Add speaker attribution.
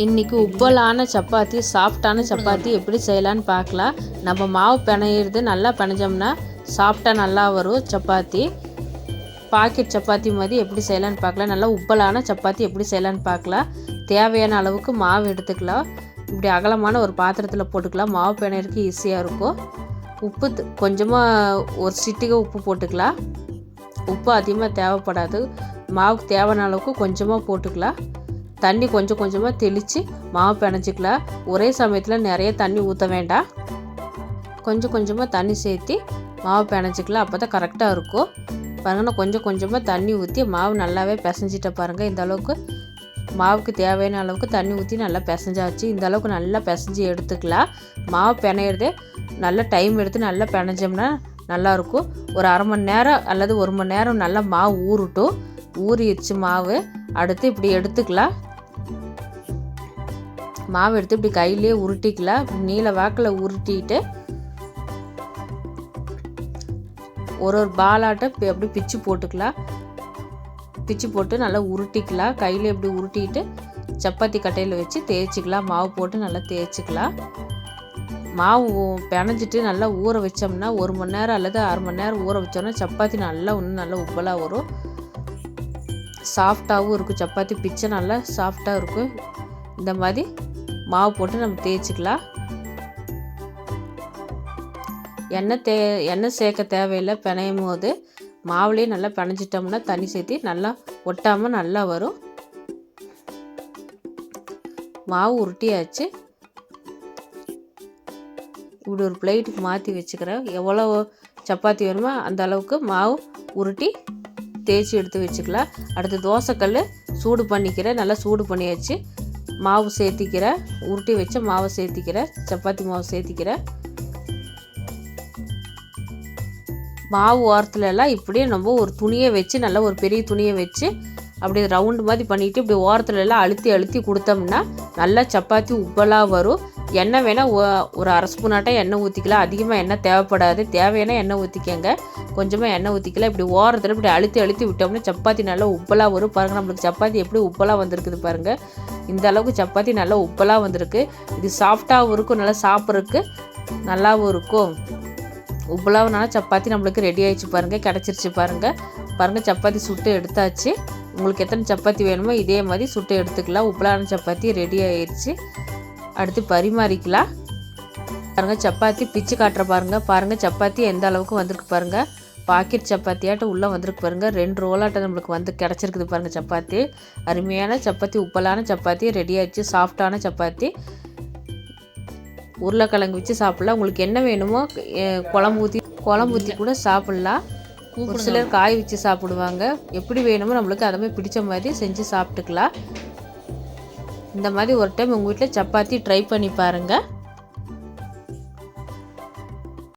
Speaker 1: இன்றைக்கி உப்பலான சப்பாத்தி சாஃப்டான சப்பாத்தி எப்படி செய்யலான்னு பார்க்கலாம். நம்ம மாவு பிணையிறது நல்லா பிணைஞ்சோம்னா சாஃப்டாக நல்லா வரும் சப்பாத்தி. பாக்கெட் சப்பாத்தி மாதிரி எப்படி செய்யலான்னு பார்க்கலாம். நல்லா உப்பலான சப்பாத்தி எப்படி செய்யலான்னு பார்க்கலாம். தேவையான அளவுக்கு மாவு எடுத்துக்கலாம். இப்படி அகலமான ஒரு பாத்திரத்தில் போட்டுக்கலாம். மாவு பிணையிறதுக்கு ஈஸியாக இருக்கும். உப்பு கொஞ்சமாக ஒரு சிட்டிகை உப்பு போட்டுக்கலாம். உப்பு அதிகமாக தேவைப்படாது. மாவுக்கு தேவையான அளவுக்கு கொஞ்சமாக போட்டுக்கலாம். தண்ணி கொஞ்சம் கொஞ்சமாக தெளித்து மாவு பிணைஞ்சிக்கலாம் ஒரே சமயத்தில் நிறைய தண்ணி ஊற்ற வேண்டாம் கொஞ்சம் கொஞ்சமாக தண்ணி சேர்த்து மாவு பிணைஞ்சிக்கலாம் அப்போ தான் கரெக்டாக இருக்கும். பாருங்கள் கொஞ்சம் கொஞ்சமாக தண்ணி ஊற்றி மாவு நல்லாவே பிசைஞ்சிட்ட பாருங்கள் இந்த அளவுக்கு மாவுக்கு தேவையான அளவுக்கு தண்ணி ஊற்றி நல்லா பிசைஞ்சாச்சு. இந்த அளவுக்கு நல்லா பிசைஞ்சு எடுத்துக்கலாம் மாவு பிணையிறதே நல்லா டைம் எடுத்து நல்லா பிணைஞ்சோம்னா நல்லாயிருக்கும். ஒரு அரை மணி நேரம் அல்லது ஒரு மணி நேரம் நல்லா மாவு ஊறட்டும். ஊறிடுச்சு மாவு. அடுத்து இப்படி எடுத்துக்கலாம். மாவு எடுத்து இப்படி கையிலேயே உருட்டிக்கலாம் நீல வாக்கில் உருட்டிட்டு ஒரு ஒரு பாலாட்ட அப்படி பிச்சு போட்டுக்கலாம் பிச்சு போட்டு நல்லா உருட்டிக்கலாம் கையில் இப்படி உருட்டிட்டு சப்பாத்தி கட்டையில் வச்சு தேய்ச்சிக்கலாம் மாவு போட்டு நல்லா தேய்ச்சிக்கலாம் மாவு பிணைஞ்சிட்டு நல்லா ஊற வச்சோம்னா ஒரு மணி நேரம் அல்லது அரை மணி நேரம் ஊற வச்சோம்னா சப்பாத்தி நல்லா இன்னும் நல்லா உப்பலாக வரும். சாஃப்டாகவும் இருக்கும். சப்பாத்தி பிச்சை நல்லா சாஃப்டாக இருக்கும். இந்த மாதிரி மாவு போட்டு நம்ம தேய்ச்சிக்கலாம். எண்ணெய் தே எண்ணெய் சேர்க்க தேவையில்லை பிணையும் போது மாவுலேயே நல்லா பிணைஞ்சிட்டோம்னா தண்ணி சேர்த்து நல்லா ஒட்டாமல் நல்லா வரும். மாவு உருட்டியாச்சு. இப்படி ஒரு பிளேட்டுக்கு மாற்றி வச்சுக்கிறேன். எவ்வளோ சப்பாத்தி வேணுமோ அந்த அளவுக்கு மாவு உருட்டி தேய்ச்சி எடுத்து வச்சுக்கலாம். அடுத்து தோசைக்கல் சூடு பண்ணிக்கிறேன். நல்லா சூடு பண்ணியாச்சு. மாவு சேர்த்திக்கிறேன் உருட்டி வச்ச மாவை சேர்த்திக்கிறேன் சப்பாத்தி மாவு சேர்த்திக்கிறேன் மாவு ஓரத்துலலாம் இப்படியே நம்ம ஒரு துணியை வச்சு நல்லா ஒரு பெரிய துணியை வச்சு அப்படியே ரவுண்டு மாதிரி பண்ணிட்டு இப்படி ஓரத்துல எல்லாம் அழுத்தி அழுத்தி கொடுத்தோம்னா நல்லா சப்பாத்தி உப்பலாக வரும். எண்ணெய் வேணால் ஒரு அரை ஸ்பூனாட்டம் எண்ணெய் ஊற்றிக்கலாம் அதிகமாக எண்ணெய் தேவைப்படாது. தேவையான எண்ணெய் ஊற்றிக்கங்க கொஞ்சமாக எண்ணெய் ஊற்றிக்கலாம் இப்படி ஓரத்தில் இப்படி அழுத்தி அழுத்தி விட்டோம்னா சப்பாத்தி நல்லா உப்பலாக வரும். பாருங்கள் நம்மளுக்கு சப்பாத்தி எப்படி உப்பலாக வந்திருக்குது பாருங்கள் இந்த அளவுக்கு சப்பாத்தி நல்லா உப்பலாக வந்திருக்கு. இது சாஃப்டாகவும் இருக்கும் நல்லா சாப்பிட்றதுக்கு நல்லாவும் இருக்கும். உப்பலாவனால சப்பாத்தி நம்மளுக்கு ரெடி ஆகிடுச்சு பாருங்கள் கிடச்சிருச்சு பாருங்கள் பாருங்கள் சப்பாத்தி சுட்டு எடுத்தாச்சு. உங்களுக்கு எத்தனை சப்பாத்தி வேணுமோ இதே மாதிரி சுட்டு எடுத்துக்கலாம். உப்பலான சப்பாத்தி ரெடி ஆயிடுச்சு. அடுத்து பரிமாறிக்கலாம். பாருங்கள் சப்பாத்தி பிச்சு காட்டுற பாருங்கள் பாருங்கள் சப்பாத்தி எந்த அளவுக்கு வந்திருக்கு பாருங்கள் பாக்கெட் சப்பாத்தியாட்டம் உள்ளே வந்திருக்கு பாருங்கள் ரெண்டு ரோலாட்டம் நம்மளுக்கு வந்து கிடச்சிருக்குது பாருங்கள் சப்பாத்தி. அருமையான சப்பாத்தி உப்பலான சப்பாத்தி ரெடி ஆயிடுச்சு சாஃப்டான சப்பாத்தி. உருளைக்கிழங்கு வச்சு சாப்பிட்லாம். உங்களுக்கு என்ன வேணுமோ குழம்பு ஊற்றி குழம்பு ஊற்றி கூட சாப்பிட்லாம். ஒரு சிலர் காய் வச்சு சாப்பிடுவாங்க. எப்படி வேணுமோ நம்மளுக்கு அதை மாதிரி பிடிச்ச மாதிரி செஞ்சு சாப்பிட்டுக்கலாம். இந்த மாதிரி ஒரு டைம் உங்கள் வீட்டில் சப்பாத்தி ட்ரை பண்ணி பாருங்கள்